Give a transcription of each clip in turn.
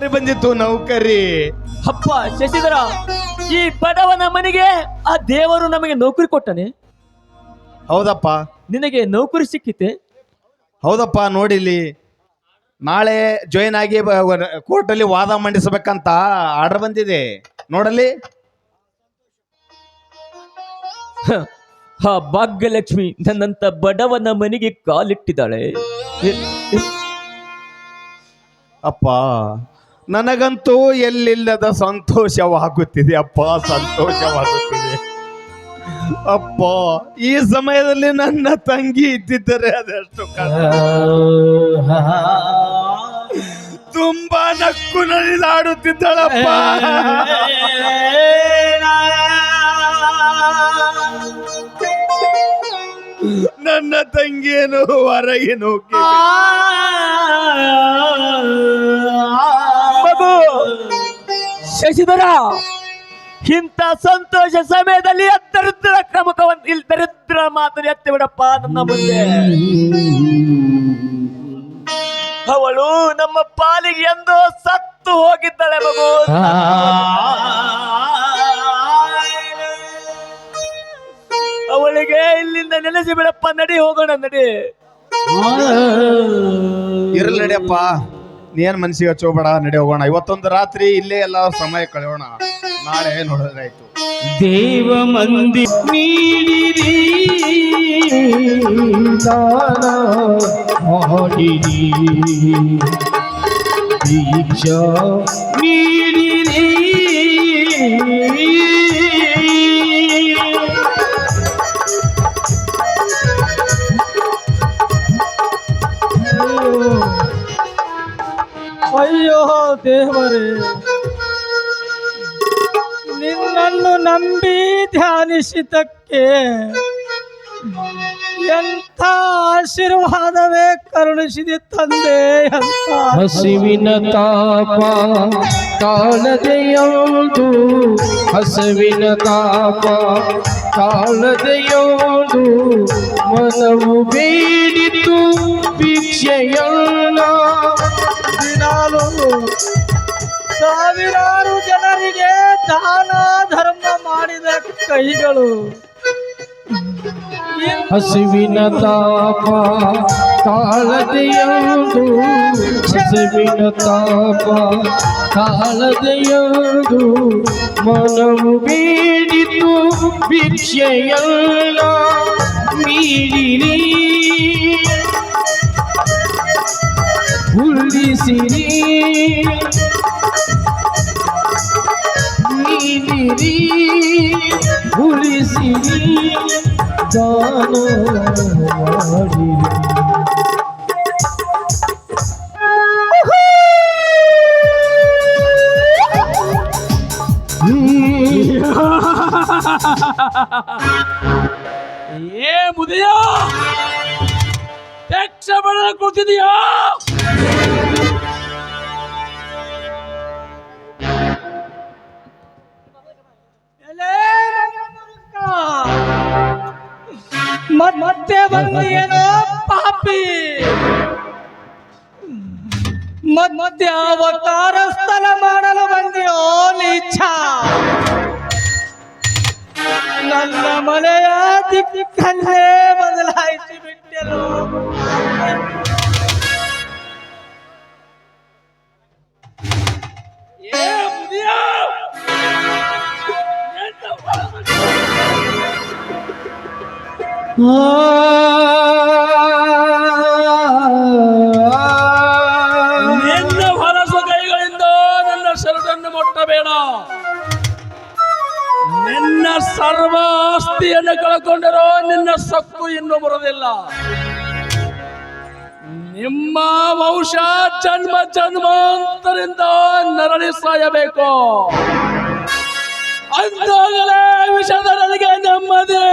ನೌಕರಿ ಬಂದಿತ್ತು ನೌಕರಿ. ಅಪ್ಪ ಶಶಿಧರ ಈ ಬಡವನ ಮನೆಗೆ ಆ ದೇವರು ನಮಗೆ ನೌಕರಿ ಕೊಟ್ಟನೆ. ಹೌದಪ್ಪ. ನಿನಗೆ ನೌಕರಿ ಸಿಕ್ಕಿತೆ. ಹೌದಪ್ಪ ನೋಡಿಲಿ ನಾಳೆ ಜಾಯಿನ್ ಆಗಿ ಕೋರ್ಟಲ್ಲಿ ವಾದ ಮಂಡಿಸಬೇಕಂತ ಆರ್ಡರ್ ಬಂದಿದೆ. ನೋಡಲಿ ಹಾ ಆ ಭಾಗ್ಯಲಕ್ಷ್ಮಿ ನನ್ನಂತ ಬಡವನ ಮನೆಗೆ ಕಾಲಿಟ್ಟಿದ್ದಾಳೆ. ಅಪ್ಪ. ನನಗಂತೂ ಎಲ್ಲಿಲ್ಲದ ಸಂತೋಷವಾಗುತ್ತಿದೆ. ಅಪ್ಪ ಸಂತೋಷವಾಗುತ್ತಿದೆ. ಅಪ್ಪ, ಈ ಸಮಯದಲ್ಲಿ ನನ್ನ ತಂಗಿ ಇದ್ದಿದ್ದರೆ ಅದೆಷ್ಟು. ತುಂಬಾ ನಕ್ಕು ನಲಿದಾಡುತ್ತಿದ್ದಳಪ್ಪ ನನ್ನ ತಂಗಿಯನ್ನು ಹೊರಗೆ ನೂಕಿ ಶಶಿಧರ, ಇಂಥ ಸಂತೋಷ ಸಮಯದಲ್ಲಿ ದರಿದ್ರ ಕ್ರಮಕವನ್ನು ಇಲ್ಲಿ ದರಿದ್ರ ಮಾತನ್ನು ಎತ್ತಿ ಬಿಡಪ್ಪ ನನ್ನ ಮುಂದೆ. ಅವಳು ನಮ್ಮ ಪಾಲಿಗೆ ಎಂದು ಸತ್ತು ಹೋಗಿದ್ದಾಳೆ ಮಗು. ಅವಳಿಗೆ ಇಲ್ಲಿಂದ ನೆನೆಸಿ ಬಿಡಪ್ಪ, ನಡಿ ಹೋಗೋಣ, ನಡಿ. ಇರಲಿ ನಡಿಯಪ್ಪ. ನೀನ್ ಮನ್ಸಿಗೆ ಹಚ್ಚೋಬೇಡ, ನಡೆ ಹೋಗೋಣ. ಇವತ್ತೊಂದು ರಾತ್ರಿ ಇಲ್ಲೇ ಎಲ್ಲ ಸಮಯ ಕಳೆಯೋಣ. ನಾಳೆ ನೋಡೋದಾಯ್ತು ದೇವ ಮಂದಿ ನೀಡಿರಿ, ದಾನ ಮಾಡಿರಿ. ದೀಕ್ಷಾ ನೀಡಿರಿ. ಅಯ್ಯೋ ದೇವರೇ, ನಿನ್ನನ್ನು ನಂಬಿ ಧ್ಯಾನಿಸಿದಕ್ಕೆ ಎಂಥ ಆಶೀರ್ವಾದವೇ ಕರುಣಿಸಿದೆ ತಂದೆ ಅಂತ ಹಸಿವಿನ ತಾಪ ತಾಳದೆಯೋದು ಹಸಿವಿನ ತಾಪ ತಾಳದೆಯೋದು ಮನವು ಬೇಡಿತು ಭಿಕ್ಷೆಯಲ್ಲ. ದಿನಾಲು ಸಾವಿರಾರು ಜನರಿಗೆ ದಾನ ಧರ್ಮ ಮಾಡಿದ ಕೈಗಳು. ಹಸಿವಿನ ತಾಪ ತಾಳದೆಯೋದು. ಹಸಿವಿನ ತಾಪ ತಾಳದೆಯೋದು. ಮನವು ಬೇಡಿತು ಭಿಕ್ಷೆಯಲ್ಲ. ಮೀರಿರಿ ಉಳಿಸಿರಿ ನೀಡಿರಿ ಉಳಿಸಿರಿ ದಾನ ಮಾಡಿರಿ ಏ ಮುದಿಯ ಯಕ್ಷ ಬಡಲ ಕೊಡ್ತಿದೀಯಾ ಎಲೆ ಮಗಮರುಕ. ಮತ್- ಮತ್ತೆ ಬಂದು ಏನೋ ಪಾಪಿ. ಮತ್- ಮತ್ತೆ ನಿನ್ನ ಹೊಲಸು ಕೈಗಳಿಂದ ನನ್ನ ಶರಣನ್ನು ಮುಟ್ಟಬೇಡ. ನಿನ್ನ ಸರ್ವ ಆಸ್ತಿಯನ್ನು ಕಳ್ಕೊಂಡರೂ ನಿನ್ನ ಸೊಕ್ಕು ಇನ್ನೂ ಬರೋದಿಲ್ಲ ನಿಮ್ಮ ವಂಶ ಜನ್ಮ ಜನ್ಮಾಂತರಿಂದ ನರಳಿ ಸಾಯಬೇಕು. ಅಂದಾಗಲೇ ವಿಷದ ನನಗೆ ನೆಮ್ಮದಿ.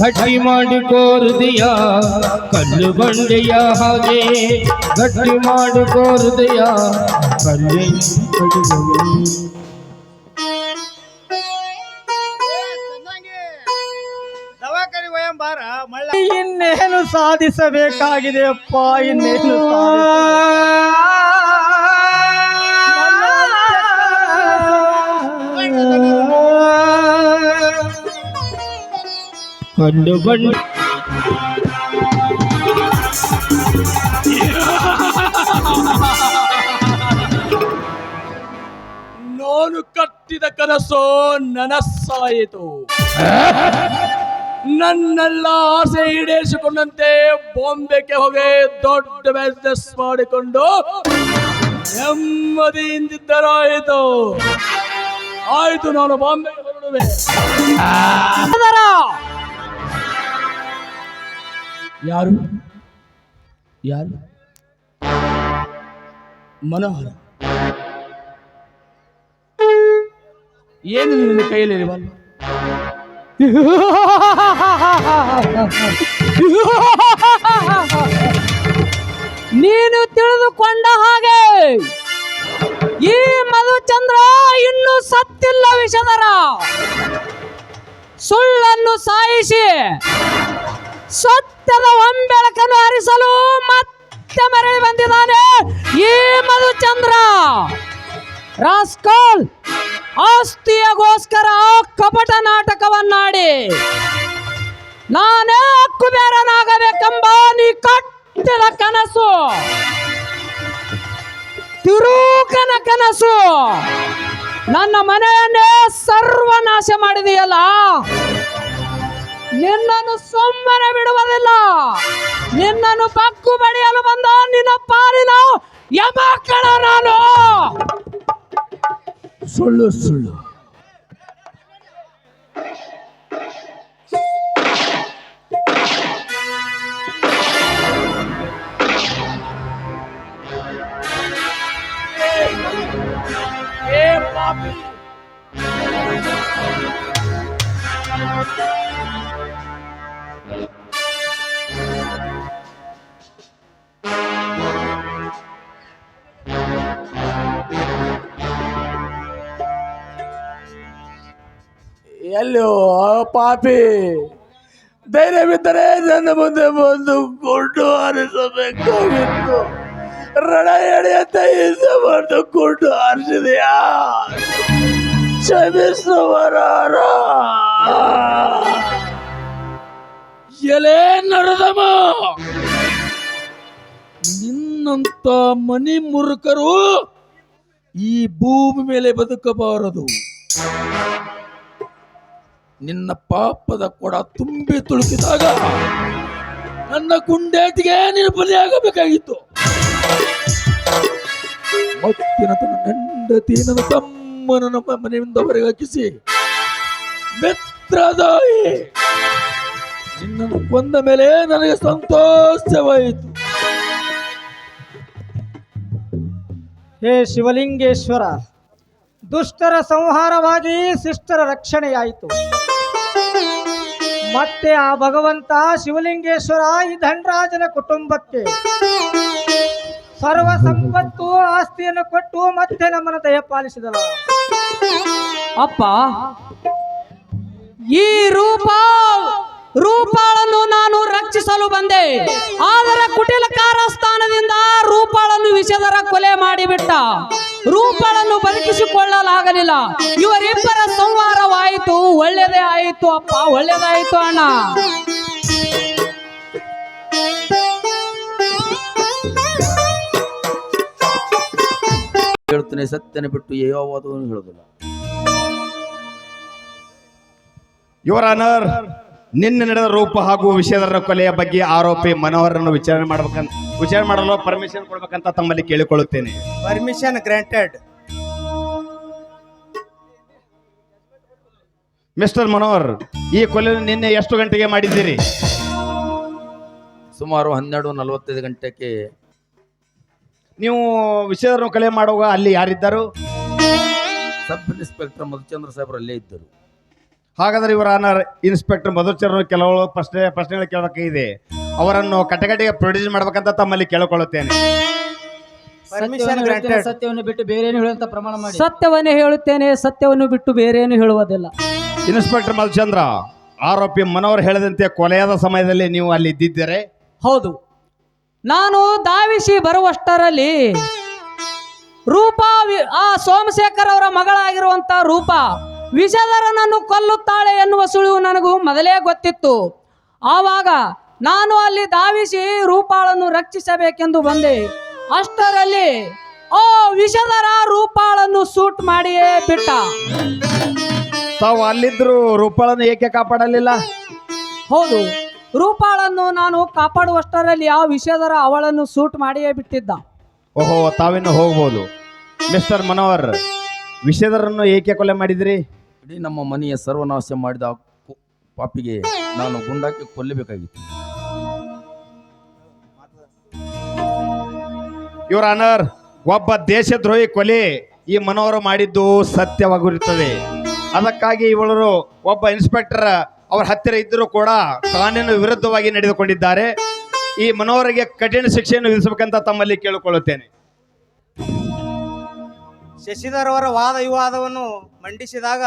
घटी मांड कोर दिया कल बंडिया हागे घटी मांड कोर दिया कल ಸಾಧಿಸಬೇಕಾಗಿದೆ ಅಪ್ಪ ಇನ್ನೇನು ಕಂಡು ಬಂಡು ನಾನು ಕಟ್ಟಿದ ಕನಸು ನನಸಾಯಿತು. ನನ್ನೆಲ್ಲ ಆಸೆ ಈಡೇರಿಸಿಕೊಂಡಂತೆ ಬಾಂಬೆಗೆ ಹೋಗಿ ದೊಡ್ಡ ಬಿಸ್ನೆಸ್ ಮಾಡಿಕೊಂಡು ನೆಮ್ಮದಿಯಿಂದಿದ್ದರಾಯಿತು. ಆಯ್ತು ನಾನು ಬಾಂಬೆ ಯಾರು? ಯಾರು? ಮನೋಹರ. ಏನು ನಿನ್ನ ಕೈಯಲ್ಲಿ ನೀನು ತಿಳಿದುಕೊಂಡ ಹಾಗೆ ಈ ಮಧುಚಂದ್ರ ಇನ್ನೂ ಸತ್ತಿಲ್ಲ ವಿಷಧರ. ಸುಳ್ಳನ್ನು ಸಾಯಿಸಿ ಸತ್ಯದ ಒಂಬೆಳಕನ್ನು ಹರಿಸಲು ಮತ್ತೆ ಮರಳಿ ಬಂದಿದ್ದಾನೆ ಈ ಮಧುಚಂದ್ರ. ರಾಸ್ಕಲ್ ಆಸ್ತಿಯಗೋಸ್ಕರ ಕಪಟ ನಾಟಕವನ್ನಾಡಿ. ನಾನೇ ಕುಬೇರನಾಗಬೇಕೆಂಬ ನೀ ಕಟ್ಟಿದ ಕನಸು. ತಿರುಕನ ಕನಸು. ನನ್ನ ಮನೆಯನ್ನೇ ಸರ್ವನಾಶ ಮಾಡಿದೆಯಲ್ಲ? ನಿನ್ನನ್ನು ಸುಮ್ಮನೆ ಬಿಡುವುದಿಲ್ಲ. ನಿನ್ನನ್ನು ಬಗ್ಗು ಬಡಿಯಲು ಸುಳ್ಳು ಸುಳ್ಳು ಎಲ್ಲೋ ಪಾಪಿ? ಧೈರ್ಯವಿದ್ದರೆ ನನ್ನ ಮುಂದೆ ಬಂದು ಗುಂಡು ಹಾರಿಸಬೇಕಾಗಿತ್ತು. ರಣ ಎಳೆಯಂತ ಹಿಂದೆ ಬಂದು ಗುಂಡು ಹಾರಿಸಿದೆಯಾ? ಕ್ಷಮಿಸುವರ ಎಲೆ ನಡೆದಮ್ಮ ನಿನ್ನಂತ ಮನಿ ಮುರುಕರು ಈ ಭೂಮಿ ಮೇಲೆ ಬದುಕಬಾರದು. ನಿನ್ನ ಪಾಪದ ಕೊಡ ತುಂಬಿ ತುಳುಕಿದಾಗ ನನ್ನ ಗುಂಡೇಟಿಗೆ ನೀನು ಬಲಿಯಾಗಬೇಕಾಗಿತ್ತು ಮತ್ತಿನ ತನ್ನ ಹೆಂಡತಿ ನನ್ನ ತಮ್ಮನ ನಮ್ಮ ಮನೆಯಿಂದ ಹೊರಗೆ ಹಾಕಿಸಿ ಮಿತ್ರದಾಯಿ, ನಿನ್ನನ್ನು ಕೊಂದ ಮೇಲೆ ನನಗೆ ಸಂತೋಷವಾಯಿತು. ಹೇ ಶಿವಲಿಂಗೇಶ್ವರ, ದುಷ್ಟರ ಸಂಹಾರವಾಗಿ ಶಿಷ್ಟರ ರಕ್ಷಣೆಯಾಯಿತು. ಮತ್ತೆ ಆ ಭಗವಂತ ಶಿವಲಿಂಗೇಶ್ವರ ಈ ಧನರಾಜನ ಕುಟುಂಬಕ್ಕೆ ಸರ್ವ ಸಂಪತ್ತು ಆಸ್ತಿಯನ್ನು ಕೊಟ್ಟು ಮತ್ತೆ ನಮ್ಮನ್ನು ದಯಪಾಲಿಸಿದಳ ಅಪ್ಪ, ಈ ರೂಪ, ರೂಪಾಳನ್ನು ನಾನು ರಕ್ಷಿಸಲು ಬಂದೆ. ಆದರೆ ಕುಟಿಲಕಾರ ಸ್ಥಾನದಿಂದ ವಿಷದರ ಕೊಲೆ ಮಾಡಿಬಿಟ್ಟ. ರೂಪಗಳನ್ನು ಬದುಕಿಸಿಕೊಳ್ಳಲಾಗಲಿಲ್ಲ ಇವರಿಬ್ಬರ ಸಂಹಾರವಾಯಿತು. ಒಳ್ಳೆಯದೇ ಆಯಿತು ಅಪ್ಪ ಒಳ್ಳೆಯದಾಯಿತು ಅಣ್ಣ. ಹೇಳ್ತೇನೆ ಸತ್ಯನ ಬಿಟ್ಟು ಯಾವಾದೂ ಹೇಳುದಿಲ್ಲ ಯುವರ್ ಆನರ್ ನಿನ್ನೆ ನಡೆದ ರೂಪ ಹಾಗೂ ವಿಷಯದ ಕೊಲೆಯ ಬಗ್ಗೆ ಆರೋಪಿ ಮನೋಹರನ್ನು ವಿಚಾರಣೆ ಮಾಡಬೇಕಂತ ವಿಚಾರಣೆ ಮಾಡಲು ಪರ್ಮಿಷನ್ ಕೊಡ್ಬೇಕಂತ ತಮ್ಮಲ್ಲಿ ಕೇಳಿಕೊಳ್ಳುತ್ತೇನೆ. ಪರ್ಮಿಷನ್ ಗ್ರಾಂಟೆಡ್ ಮಿಸ್ಟರ್ ಮನೋಹರ್ ಈ ಕೊಲೆ ನಿನ್ನೆ ಎಷ್ಟು ಗಂಟೆಗೆ ಮಾಡಿದ್ದೀರಿ? ಸುಮಾರು ಹನ್ನೆರಡು ನಲವತ್ತೈದು ಗಂಟೆಗೆ. ನೀವು ವಿಷಯದ ಕೊಲೆ ಮಾಡುವಾಗ ಅಲ್ಲಿ ಯಾರಿದ್ದರು? ಸಬ್ ಇನ್ಸ್ಪೆಕ್ಟರ್ ಮಧುಚಂದ್ರ ಸಾಹೇಬರು ಅಲ್ಲೇ ಇದ್ದರು. ಹಾಗಾದ್ರೆ ಇವರ ಆನರ್ ಇನ್ಸ್ಪೆಕ್ಟರ್ ಮಧುಚರರು ಕೆಲವು ಪ್ರಶ್ನೆ ಪ್ರಶ್ನೆಗಳು ಕೇಳಬೇಕಾಗಿದೆ ಅವರನ್ನು ಕಟಕಟಿಗೆ ಪ್ರೊಡ್ಯೂಸ್ ಮಾಡ್ಬೇಕಂತ ತಮ್ಮಲ್ಲಿ ಕೇಳಿಕೊಳ್ಳುತ್ತೇನೆ. ಪರ್ಮಿಷನ್ ಗ್ರಾಂಟೆಡ್ ಸತ್ಯವನ್ನು ಬಿಟ್ಟು ಬೇರೆ ಏನು ಹೇಳುವಂತ ಪ್ರಮಾಣ ಮಾಡಿ. ಸತ್ಯವನ್ನೇ ಹೇಳುತ್ತೇನೆ ಸತ್ಯವನ್ನು ಬಿಟ್ಟು ಬೇರೇನು ಹೇಳುವುದಿಲ್ಲ. ಇನ್ಸ್ಪೆಕ್ಟರ್ ಮಧುಚಂದ್ರ ಆರೋಪಿ ಮನೋಹರ್ ಹೇಳಿದಂತೆ ಕೊಲೆಯಾದ ಸಮಯದಲ್ಲಿ ನೀವು ಅಲ್ಲಿ ಇದ್ದಿದ್ದೀರೆ? ಹೌದು. ನಾನು ಧಾವಿಸಿ ಬರುವಷ್ಟರಲ್ಲಿ ರೂಪಾ ವಿ- ಆ ಸೋಮಶೇಖರ್ ಅವರ ಮಗಳಾಗಿರುವಂತ ರೂಪ ವಿಷಧರನನ್ನು ಕೊಲ್ಲುತ್ತಾಳೆ ಎನ್ನುವ ಸುಳಿವು ನನಗೂ ಮೊದಲೇ ಗೊತ್ತಿತ್ತು. ಆವಾಗ ನಾನು ಅಲ್ಲಿ ಧಾವಿಸಿ ರೂಪಾಳನ್ನು ರಕ್ಷಿಸಬೇಕೆಂದು ಬಂದೆ. ಅಷ್ಟರಲ್ಲಿ ಓ ವಿಷಧರ ರೂಪಾಳನ್ನು ಸೂಟ್ ಮಾಡಿಯೇ ಬಿಟ್ಟ. ತಾವು ಅಲ್ಲಿದ್ರು ರೂಪಾಳನ್ನು ಏಕೆ ಕಾಪಾಡಲಿಲ್ಲ? ಹೌದು ರೂಪಾಳನ್ನು ನಾನು ಕಾಪಾಡುವಷ್ಟರಲ್ಲಿ ಆ ವಿಷಧರ ಅವಳನ್ನು ಸೂಟ್ ಮಾಡಿಯೇ ಬಿಟ್ಟಿದ್ದ. ಓಹೋ ತಾವಿನ್ನು ಹೋಗ್ಬೋದು. ಮಿಸ್ಟರ್ ಮನೋಹರ್ ವಿಷಯದರನ್ನು ಏಕೆ ಕೊಲೆ ಮಾಡಿದ್ರಿ? ಇಡೀ ನಮ್ಮ ಮನೆಯ ಸರ್ವನಾಶ ಮಾಡಿದ ಪಾಪಿಗೆ ನಾನು ಗುಂಡಾಕಿ ಕೊಲ್ಲಬೇಕಾಗಿತ್ತು. ಇವರ ಅನರ್ ಒಬ್ಬ ದೇಶದ್ರೋಹಿ ಕೊಲೆ ಈ ಮನೋರು ಮಾಡಿದ್ದು ಸತ್ಯವಾಗಿರುತ್ತದೆ. ಅದಕ್ಕಾಗಿ ಇವಳರು ಒಬ್ಬ ಇನ್ಸ್ಪೆಕ್ಟರ್ ಅವರ ಹತ್ತಿರ ಇದ್ದರೂ ಕೂಡ ಕಾನೂನು ವಿರುದ್ಧವಾಗಿ ನಡೆದುಕೊಂಡಿದ್ದಾರೆ. ಈ ಮನೋಹರಿಗೆ ಕಠಿಣ ಶಿಕ್ಷೆಯನ್ನು ವಿಧಿಸಬೇಕಂತ ತಮ್ಮಲ್ಲಿ ಕೇಳಿಕೊಳ್ಳುತ್ತೇನೆ. ಶಶಿಧರ್ ಅವರ ವಾದ ವಿವಾದವನ್ನು ಮಂಡಿಸಿದಾಗ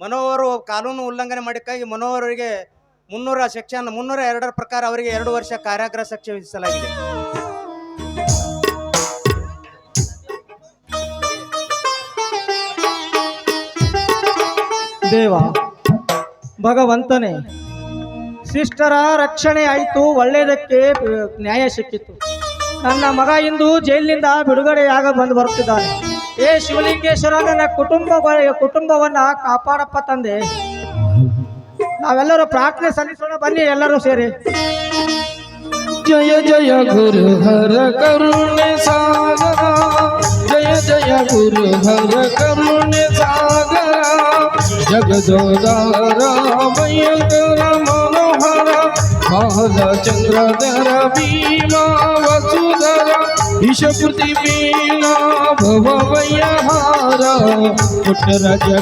ಮನೋಹರು ಕಾನೂನು ಉಲ್ಲಂಘನೆ ಮಾಡಿಕ್ಕಾಗಿ ಮನೋಹರಿಗೆ ಮುನ್ನೂರ ಸೆಕ್ಷನ್ ಮುನ್ನೂರ ಎರಡರ ಪ್ರಕಾರ ಅವರಿಗೆ ಎರಡು ವರ್ಷ ಕಾರಾಗೃಹ ಶಿಕ್ಷೆ ವಿಧಿಸಲಾಗಿದೆ. ದೇವ, ಭಗವಂತನೇ, ಶಿಷ್ಟರ ರಕ್ಷಣೆ ಆಯಿತು, ಒಳ್ಳೆಯದಕ್ಕೆ, ನ್ಯಾಯ ಸಿಕ್ಕಿತ್ತು ನನ್ನ ಮಗ ಇಂದು ಜೈಲಿನಿಂದ ಬಿಡುಗಡೆಯಾಗ ಬಂದು ಬರುತ್ತಿದ್ದಾನೆ. ಏ ಶಿವಲಿಂಗೇಶ್ವರ ನನ್ನ ಕುಟುಂಬ ಕುಟುಂಬವನ್ನ ಕಾಪಾಡಪ್ಪ ತಂದೆ ನಾವೆಲ್ಲರೂ ಪ್ರಾರ್ಥನೆ ಸಲ್ಲಿಸೋಣ ಬನ್ನಿ ಎಲ್ಲರೂ ಸೇರಿ ಜಯ ಜಯ ಗುರು ಹರ ಕರುಣೆ ಸಾಗರ ಜಯ ಜಯ ಗುರು ಹರ ಕರುಣೆ ಸಾಗರ ಜಗದೋದಾರ ಭಯಂಕರ ಮನೋಹರ ಬಾಲಚಂದ್ರಧರ ಭೀಮಾ ವಸುಧರ ईशपुति मीना भव वयहारा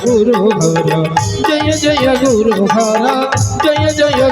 गुरु हरा जय जय गुरु। हरा जय जय